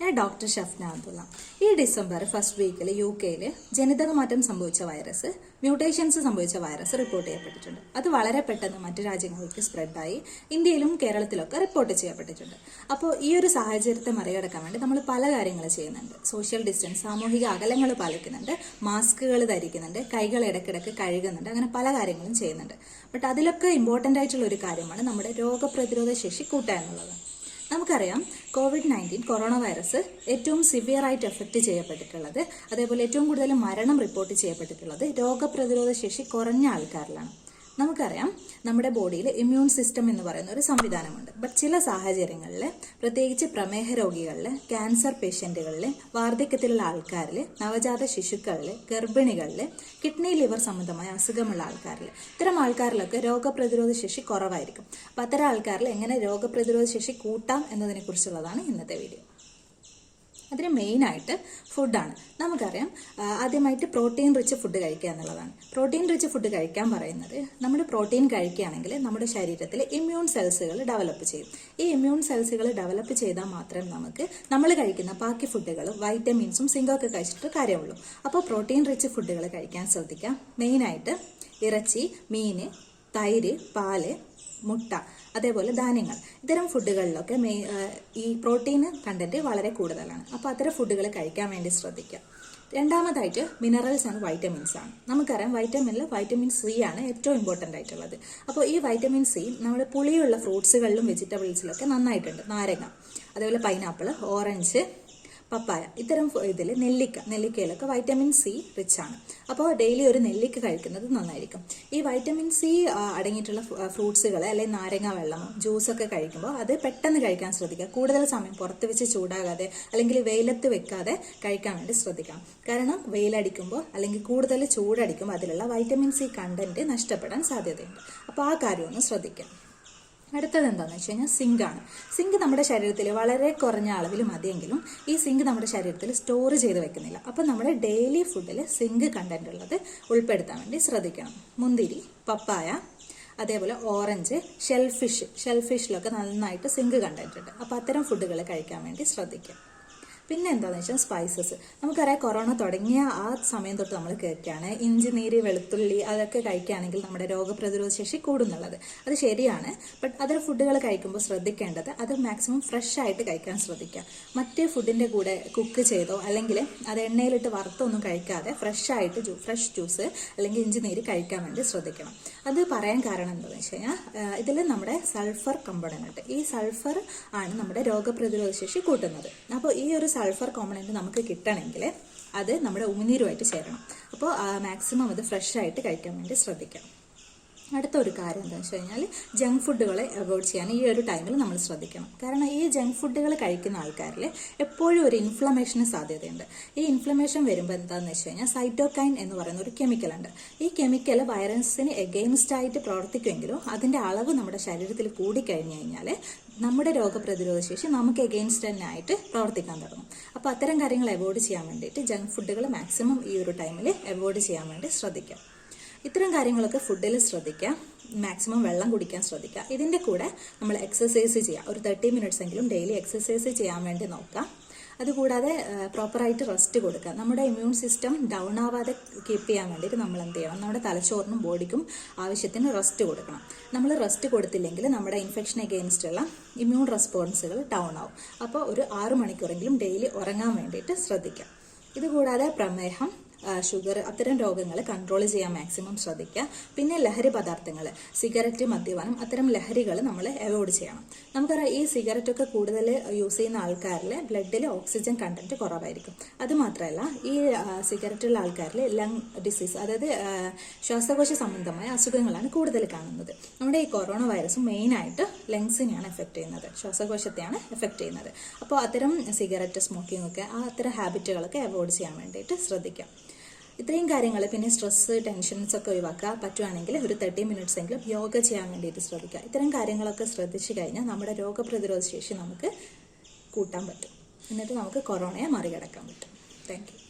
ഞാൻ ഡോക്ടർ ഷഫ്ന അബ്ദുള്ള. ഈ December first വീക്കിൽ യു കെയിൽ ജനിതക മാറ്റം സംഭവിച്ച വൈറസ് മ്യൂട്ടേഷൻസ് സംഭവിച്ച വൈറസ് റിപ്പോർട്ട് ചെയ്യപ്പെട്ടിട്ടുണ്ട്. അത് വളരെ പെട്ടെന്ന് മറ്റു രാജ്യങ്ങൾക്ക് സ്പ്രെഡായി ഇന്ത്യയിലും കേരളത്തിലൊക്കെ റിപ്പോർട്ട് ചെയ്യപ്പെട്ടിട്ടുണ്ട്. അപ്പോൾ ഈ ഒരു സാഹചര്യത്തെ മറികടക്കാൻ വേണ്ടി നമ്മൾ പല കാര്യങ്ങൾ ചെയ്യുന്നുണ്ട്. സോഷ്യൽ ഡിസ്റ്റൻസ് സാമൂഹിക അകലങ്ങൾ പാലിക്കുന്നുണ്ട് മാസ്കുകൾ ധരിക്കുന്നുണ്ട് കൈകൾ ഇടയ്ക്കിടയ്ക്ക് കഴുകുന്നുണ്ട് അങ്ങനെ പല കാര്യങ്ങളും ചെയ്യുന്നുണ്ട്. ബട്ട് അതിലൊക്കെ ഇമ്പോർട്ടന്റ് ആയിട്ടുള്ള ഒരു കാര്യമാണ് നമ്മുടെ രോഗപ്രതിരോധ ശേഷി കൂട്ടുക എന്നുള്ളത്. നമുക്കറിയാം കോവിഡ് നയന്റീൻ കൊറോണ വൈറസ് ഏറ്റവും സിവിയർ ആയിട്ട് എഫക്റ്റ് ചെയ്യപ്പെട്ടിട്ടുള്ളത് അതേപോലെ ഏറ്റവും കൂടുതൽ മരണം റിപ്പോർട്ട് ചെയ്യപ്പെട്ടിട്ടുള്ളത് രോഗപ്രതിരോധ ശേഷി കുറഞ്ഞ ആൾക്കാരിലാണ്. നമുക്കറിയാം നമ്മുടെ ബോഡിയിൽ ഇമ്മ്യൂൺ സിസ്റ്റം എന്ന് പറയുന്ന ഒരു സംവിധാനമുണ്ട്. ബട്ട് ചില സാഹചര്യങ്ങളിൽ പ്രത്യേകിച്ച് പ്രമേഹ രോഗികളിൽ ക്യാൻസർ പേഷ്യന്റുകളിൽ വാർദ്ധക്യത്തിലുള്ള ആൾക്കാരിൽ നവജാത ശിശുക്കളിൽ ഗർഭിണികളിൽ കിഡ്നി ലിവർ സംബന്ധമായ അസുഖമുള്ള ആൾക്കാരിൽ ഇത്തരം ആൾക്കാരിലൊക്കെ രോഗപ്രതിരോധ ശേഷി കുറവായിരിക്കും. അപ്പം അത്തരം ആൾക്കാരിൽ എങ്ങനെ രോഗപ്രതിരോധ ശേഷി കൂട്ടാം എന്നതിനെക്കുറിച്ചുള്ളതാണ് ഇന്നത്തെ വീഡിയോ അതിന് മെയിനായിട്ട് ഫുഡാണ് നമുക്കറിയാം ആദ്യമായിട്ട് പ്രോട്ടീൻ റിച്ച് ഫുഡ് കഴിക്കുക എന്നുള്ളതാണ്. പ്രോട്ടീൻ റിച്ച് ഫുഡ് കഴിക്കാൻ പറയുന്നത് നമ്മൾ പ്രോട്ടീൻ കഴിക്കുകയാണെങ്കിൽ നമ്മുടെ ശരീരത്തിൽ ഇമ്മ്യൂൺ സെൽസുകൾ ഡെവലപ്പ് ചെയ്യും. ഈ ഇമ്മ്യൂൺ സെൽസുകൾ ഡെവലപ്പ് ചെയ്താൽ മാത്രം നമുക്ക് നമ്മൾ കഴിക്കുന്ന ബാക്കി ഫുഡുകളും വൈറ്റമിൻസും സിങ്കൊക്കെ കഴിച്ചിട്ട് കാര്യമുള്ളൂ. അപ്പോൾ പ്രോട്ടീൻ റിച്ച് ഫുഡുകൾ കഴിക്കാൻ ശ്രദ്ധിക്കാം മെയിനായിട്ട് ഇറച്ചി മീൻ തൈര് പാൽ മുട്ട അതേപോലെ ധാന്യങ്ങൾ. ഇത്തരം ഫുഡുകളിലൊക്കെ മെയ് ഈ പ്രോട്ടീൻ കണ്ടന്റ് വളരെ കൂടുതലാണ്. അപ്പോൾ അത്തരം ഫുഡുകൾ കഴിക്കാൻ വേണ്ടി ശ്രദ്ധിക്കുക. രണ്ടാമതായിട്ട് മിനറൽസ് ആണ് വൈറ്റമിൻസ് ആണ്. നമുക്കറിയാം വൈറ്റമിനിൽ വൈറ്റമിൻ സി ആണ് ഏറ്റവും ഇമ്പോർട്ടന്റ് ആയിട്ടുള്ളത്. അപ്പോൾ ഈ വൈറ്റമിൻ സി നമ്മുടെ പുളിയുള്ള ഫ്രൂട്ട്സുകളിലും വെജിറ്റബിൾസിലൊക്കെ നന്നായിട്ടുണ്ട്. നാരങ്ങ അതേപോലെ പൈനാപ്പിൾ ഓറഞ്ച് പപ്പായ. ഇത്തരം ഇതിൽ നെല്ലിക്ക നെല്ലിക്കയിലൊക്കെ വൈറ്റമിൻ സി റിച്ച് ആണ്. അപ്പോൾ ഡെയിലി ഒരു നെല്ലിക്ക കഴിക്കുന്നത് നന്നായിരിക്കും. ഈ വൈറ്റമിൻ സി അടങ്ങിയിട്ടുള്ള ഫ്രൂട്ട്സുകൾ അല്ലെങ്കിൽ നാരങ്ങ വെള്ളമോ ജ്യൂസൊക്കെ കഴിക്കുമ്പോൾ അത് പെട്ടെന്ന് കഴിക്കാൻ ശ്രദ്ധിക്കുക. കൂടുതൽ സമയം പുറത്ത് വെച്ച് ചൂടാകാതെ അല്ലെങ്കിൽ വെയിലത്ത് വെക്കാതെ കഴിക്കാൻ വേണ്ടി ശ്രദ്ധിക്കണം. കാരണം വെയിലടിക്കുമ്പോൾ അല്ലെങ്കിൽ കൂടുതൽ ചൂടടിക്കുമ്പോൾ അതിലുള്ള വൈറ്റമിൻ സി കണ്ടന്റ് നഷ്ടപ്പെടാൻ സാധ്യതയുണ്ട്. അപ്പോൾ ആ കാര്യമൊന്ന് ശ്രദ്ധിക്കാം അടുത്തത് എന്താണെന്ന് വെച്ച് കഴിഞ്ഞാൽ സിങ്ക് ആണ്. സിങ്ക് നമ്മുടെ ശരീരത്തിൽ വളരെ കുറഞ്ഞ അളവിൽ മതിയെങ്കിലും ഈ സിങ്ക് നമ്മുടെ ശരീരത്തിൽ സ്റ്റോർ ചെയ്ത് വെക്കുന്നില്ല. അപ്പം നമ്മുടെ ഡെയിലി ഫുഡിൽ സിങ്ക് കണ്ടന്റ് ഉള്ളത് ഉൾപ്പെടുത്താൻ വേണ്ടി ശ്രദ്ധിക്കണം. മുന്തിരി പപ്പായ അതേപോലെ ഓറഞ്ച് ഷെൽഫിഷ് ഷെൽഫിഷിലൊക്കെ നന്നായിട്ട് സിങ്ക് കണ്ടന്റ് ഉണ്ട് അപ്പോൾ അത്തരം ഫുഡുകൾ കഴിക്കാൻ വേണ്ടി ശ്രദ്ധിക്കാം. പിന്നെ എന്താണെന്ന് വെച്ചാൽ സ്പൈസസ് നമുക്കറിയാം കൊറോണ തുടങ്ങിയ ആ സമയം തൊട്ട് നമ്മൾ കേൾക്കുകയാണ് ഇഞ്ചി നീര് വെളുത്തുള്ളി അതൊക്കെ കഴിക്കുകയാണെങ്കിൽ നമ്മുടെ രോഗപ്രതിരോധ ശേഷി കൂടുന്നുള്ളത്. അത് ശരിയാണ്. ബട്ട് അതർ ഫുഡുകൾ കഴിക്കുമ്പോൾ ശ്രദ്ധിക്കേണ്ടത് അത് മാക്സിമം ഫ്രഷ് ആയിട്ട് കഴിക്കാൻ ശ്രദ്ധിക്കുക മറ്റേ ഫുഡിന്റെ കൂടെ കുക്ക് ചെയ്തോ അല്ലെങ്കിൽ അത് എണ്ണയിലിട്ട് വറുത്തൊന്നും കഴിക്കാതെ ഫ്രഷ് ആയിട്ട് ജ്യൂ ഫ്രഷ് ജ്യൂസ് അല്ലെങ്കിൽ ഇഞ്ചി നീര് കഴിക്കാൻ വേണ്ടി ശ്രദ്ധിക്കണം. അത് പറയാൻ കാരണം എന്താണെന്ന് വെച്ച് കഴിഞ്ഞാൽ ഇതിൽ നമ്മുടെ സൾഫർ കമ്പോണന്റ് ഈ സൾഫർ ആണ് നമ്മുടെ രോഗപ്രതിരോധ ശേഷി കൂട്ടുന്നത്. അപ്പോൾ ഈ ഒരു സൾഫർ കോമ്പണന്റ് നമുക്ക് കിട്ടണമെങ്കിൽ അത് നമ്മുടെ ഉമിനീരുമായിട്ട് ചേരണം. അപ്പോൾ മാക്സിമം അത് ഫ്രഷ് ആയിട്ട് കഴിക്കാൻ വേണ്ടി ശ്രദ്ധിക്കണം. അടുത്ത ഒരു കാര്യം എന്താണെന്ന് വെച്ച് കഴിഞ്ഞാൽ ജങ്ക് ഫുഡുകളെ അവോയ്ഡ് ചെയ്യാൻ ഈ ഒരു ടൈമിൽ നമ്മൾ ശ്രദ്ധിക്കണം. കാരണം ഈ ജങ്ക് ഫുഡുകൾ കഴിക്കുന്ന ആൾക്കാരിൽ എപ്പോഴും ഒരു ഇൻഫ്ലമേഷന് സാധ്യതയുണ്ട്. ഈ ഇൻഫ്ലമേഷൻ വരുമ്പോൾ എന്താണെന്ന് വെച്ച് കഴിഞ്ഞാൽ സൈറ്റോകൈൻ എന്ന് പറയുന്ന ഒരു കെമിക്കലുണ്ട് ഈ കെമിക്കൽ വൈറസിന് എഗെയിൻസ്റ്റ് ആയിട്ട് പ്രവർത്തിക്കുമെങ്കിലും അതിന്റെ അളവ് നമ്മുടെ ശരീരത്തിൽ കൂടിക്കഴിഞ്ഞു കഴിഞ്ഞാൽ നമ്മുടെ രോഗപ്രതിരോധ ശേഷി നമുക്ക് എഗെയിൻസ്റ്റ് തന്നെ ആയിട്ട് പ്രവർത്തിക്കാൻ തുടങ്ങും. അപ്പോൾ അത്തരം കാര്യങ്ങൾ അവോയ്ഡ് ചെയ്യാൻ വേണ്ടിയിട്ട് ജങ്ക് ഫുഡുകൾ മാക്സിമം ഈ ഒരു ടൈമിൽ അവോയ്ഡ് ചെയ്യാൻ വേണ്ടി ശ്രദ്ധിക്കാം. ഇത്തരം കാര്യങ്ങളൊക്കെ ഫുഡിൽ ശ്രദ്ധിക്കുക മാക്സിമം വെള്ളം കുടിക്കാൻ ശ്രദ്ധിക്കുക ഇതിന്റെ കൂടെ നമ്മൾ എക്സസൈസ് ചെയ്യുക ഒരു തേർട്ടി മിനിറ്റ്സ് എങ്കിലും ഡെയിലി എക്സസൈസ് ചെയ്യാൻ വേണ്ടി നോക്കുക അതുകൂടാതെ പ്രോപ്പറായിട്ട് റെസ്റ്റ് കൊടുക്കുക. നമ്മുടെ ഇമ്മ്യൂൺ സിസ്റ്റം ഡൗൺ ആവാതെ കീപ്പ് ചെയ്യാൻ വേണ്ടിയിട്ട് നമ്മൾ എന്ത് ചെയ്യണം? നമ്മുടെ തലച്ചോറിനും ബോഡിക്കും ആവശ്യത്തിന് റെസ്റ്റ് കൊടുക്കണം. നമ്മൾ റെസ്റ്റ് കൊടുത്തില്ലെങ്കിൽ നമ്മുടെ ഇൻഫെക്ഷൻ അഗെയിൻസ്റ്റുള്ള ഇമ്മ്യൂൺ റെസ്പോൺസുകൾ ഡൗൺ ആവും. അപ്പോൾ ഒരു ആറ് മണിക്കൂറെങ്കിലും ഡെയിലി ഉറങ്ങാൻ വേണ്ടിയിട്ട് ശ്രദ്ധിക്കാം ഇതുകൂടാതെ പ്രമേഹം ഷുഗർ അത്തരം രോഗങ്ങൾ കൺട്രോൾ ചെയ്യാൻ മാക്സിമം ശ്രദ്ധിക്കുക. പിന്നെ ലഹരി പദാർത്ഥങ്ങൾ സിഗരറ്റ് മദ്യപാനം അത്തരം ലഹരികൾ നമ്മൾ അവോയ്ഡ് ചെയ്യണം. നമുക്കറിയാം ഈ സിഗരറ്റൊക്കെ കൂടുതൽ യൂസ് ചെയ്യുന്ന ആൾക്കാരിൽ ബ്ലഡിൽ ഓക്സിജൻ കണ്ടന്റ് കുറവായിരിക്കും. അത് മാത്രമല്ല ഈ സിഗരറ്റുള്ള ആൾക്കാരിൽ ലങ് ഡിസീസ് അതായത് ശ്വാസകോശ സംബന്ധമായ അസുഖങ്ങളാണ് കൂടുതൽ കാണുന്നത്. നമ്മുടെ ഈ കൊറോണ വൈറസ് മെയിനായിട്ട് ലങ്സിനെയാണ് എഫക്റ്റ് ചെയ്യുന്നത്. ശ്വാസകോശത്തെയാണ് എഫക്റ്റ് ചെയ്യുന്നത്. അപ്പോൾ അത്തരം സിഗരറ്റ് സ്മോക്കിംഗ് ഒക്കെ അത്തരം ഹാബിറ്റുകളൊക്കെ അവോയ്ഡ് ചെയ്യാൻ വേണ്ടിയിട്ട് ശ്രദ്ധിക്കാം. ഇത്രയും കാര്യങ്ങൾ പിന്നെ സ്ട്രെസ് ടെൻഷൻസ് ഒക്കെ ഒഴിവാക്കുക പറ്റുവാണെങ്കിൽ ഒരു തേർട്ടി മിനിറ്റ്സ് എങ്കിലും യോഗ ചെയ്യാൻ വേണ്ടിയിട്ട് ശ്രദ്ധിക്കുക. ഇത്തരം കാര്യങ്ങളൊക്കെ ശ്രദ്ധിച്ചു കഴിഞ്ഞാൽ നമ്മുടെ രോഗപ്രതിരോധ ശേഷി നമുക്ക് കൂട്ടാൻ പറ്റും. എന്നിട്ട് നമുക്ക് കൊറോണയെ മറികടക്കാൻ പറ്റും. താങ്ക്